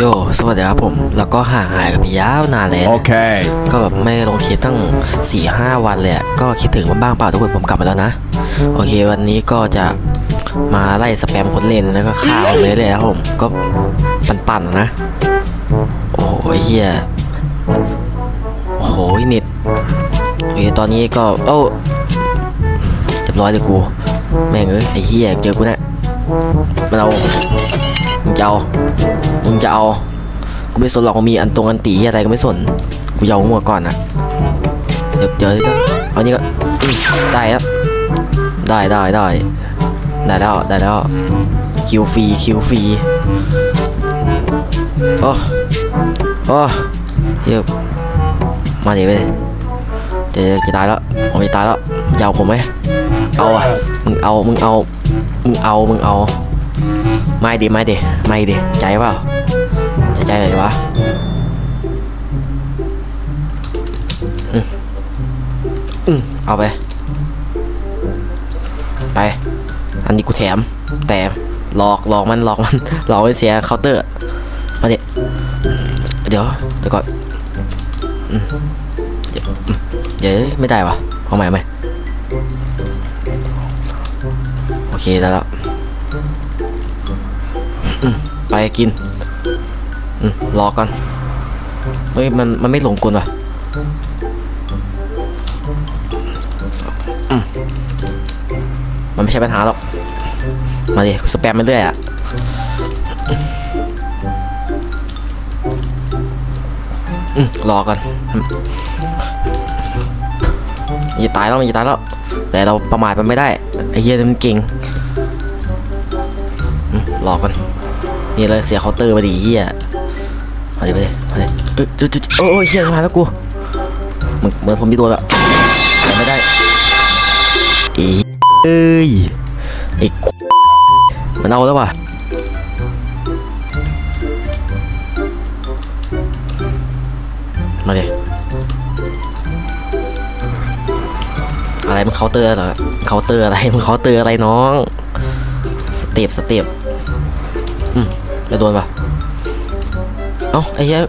โย สวัสดีครับผม แล้วก็ห่างหายกันไปยาวนานเลยนะ Okay. ก็แบบไม่ลงคลิปตั้ง4ี่ห้าวันเลยอะก็คิดถึงมันบ้างเปล่าทุกคนผมกลับมาแล้วนะ โอเค วันนี้ก็จะมาไล่สแปมคนเล่นแล้วก็ฆ่าคนเลยเลยครับผม ก็ปั่นๆนะ โอ้โหเฮียโอ้โหเน็ตโอเคตอนนี้ก็โอ้เรียบร้อยเลยกู แม่งเอ้ยไอ้เฮียเจอกูแน่มันเอา มึงจะเอา มึงจะเอา กูไม่สนหรอกว่ามีอันตรงอันตีอะไรก็ไม่สน กูยาวหัวก่อนนะเดี๋ยวเดี๋ยวเอานี่ก็ได้ครับ ได้ได้ได้ได้แล้วได้แล้วคิวฟรีคิวฟรีโอ้โอ้เฮียมาเดี๋ยวไปเดี๋ยวจะตายแล้วผมจะตายแล้วจะเอาผมไหมเอาอะมึงเอามึงเอามึงเอามึงเอา ไม่ดิไม่ดิไม่ดิใจเปล่าจะใจอะไรวะอืมอืมเอาไป ไป อันนี้กูแถม แต่หลอกหลอกมันหลอกมันหลอกให้เสียเคาน์เตอร์ มาเดี๋ยวเดี๋ยวเดี๋ยวก่อนเดี๋ยวไม่ได้วะเอาใหม่เอาใหมโอเคได้แล้ว ไปกินอืมรอก่อน เฮ้ย มัน มันไม่หลงกลว่ะอืมมันไม่ใช่ปัญหาหรอก มาดิสแปมไปเรื่อยอะอืมรอก่อนอย่าตายแล้วมันอย่าตายแล้ว แต่เราประมาทมันไม่ได้ ไอ้เหี้ยนี่มันเก่งรอก่อน นี่เลยเสียเคาน์เตอร์ไปดิเหี้ยมาดิมาดิมาดิเอ้ยจุดโอ้ยเฮียมาแล้วกูเหมือนเหมือนผมมีตัวแบบไม่ได้อ้ยเอ้ยไอ้กูมันเอาแล้วว่ะมาดิอะไรมันเคาน์เตอร์เหรอเคาน์เตอร์อะไรมันเคาน์เตอร์อะไรน้อง สเต็ปสเต็ปอืม จะโดนปะเอ้าไอ้เหี้ย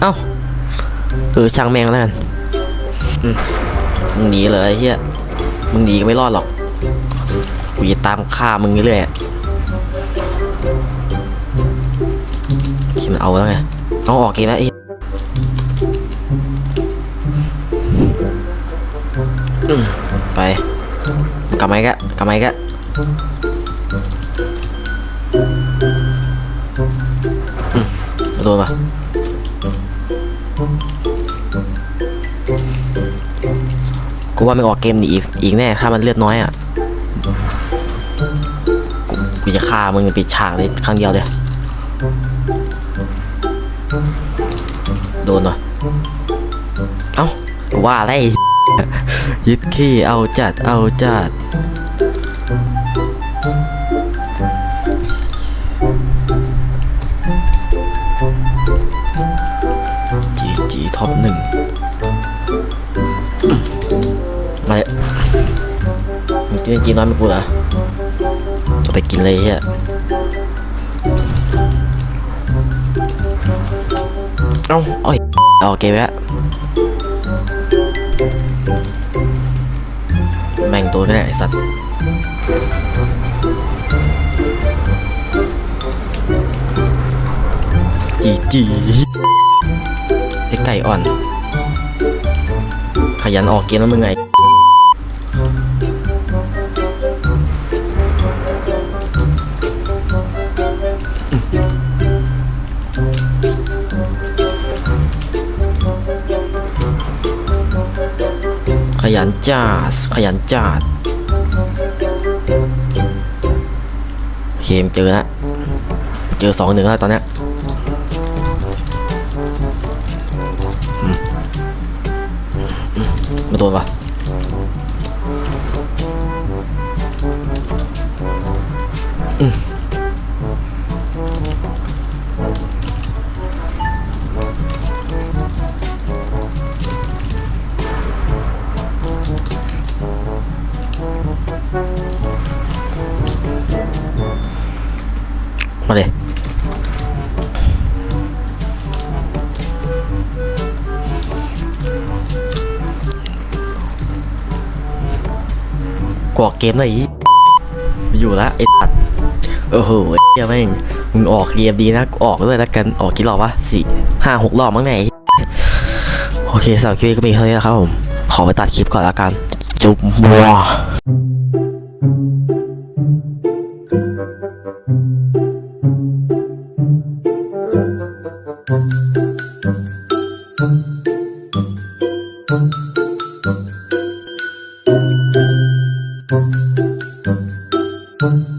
เอ้าเออช่างแมงแล้วกันมึงหนีเลยไอ้เหี้ยมึงหนีก็ไม่รอดหรอกกูจะตามฆ่ามึงเรื่อยๆอะคิดมันเอาแล้วไงเอาออกเกมแล้วไอ้เหี้ยอืมไปกลับมาอีกอะกลับมาอีกอะ โดนปะกูว่าไมันออกเกมหนีอีกอีกแน่ ถ้ามันเลือดน้อยอะ กูจะฆ่ามึงปิดฉากเลยครั้งเดียวเลย โดนวะเอ้ากูว่าอะไรยึดขี้เอาจัดเอาจัด มึงกินกินน้อยไม่กูเหรอจะไปกินเลยเฮียเอ้าเอ้ยเอเกมแล้วแม่งตัวก็ได้ไอสัตว์จีจีไอไก่อ่อน ขยันออกเกมแล้วมึงไง ขยันจัดขยันจัดเคเจอแล้วเจอสองหนึ่งแล้วตอนนี้มอืมไม่โดนปะอืม มาเลกวอกเกมเลยอยู่ละไอ้ตัดโอ้โหเฮียแม่งมึงออกเกมดีนะออกด้วยแล้วกันออกกี่รอบวะสี่ห้าหกรอบมั้งไหนโอเคสาวคลิปก็มีเท่านี้นะครับผม ขอไปตัดคลิปก่อนแล้วกัน จุ๊บมัว Thank you.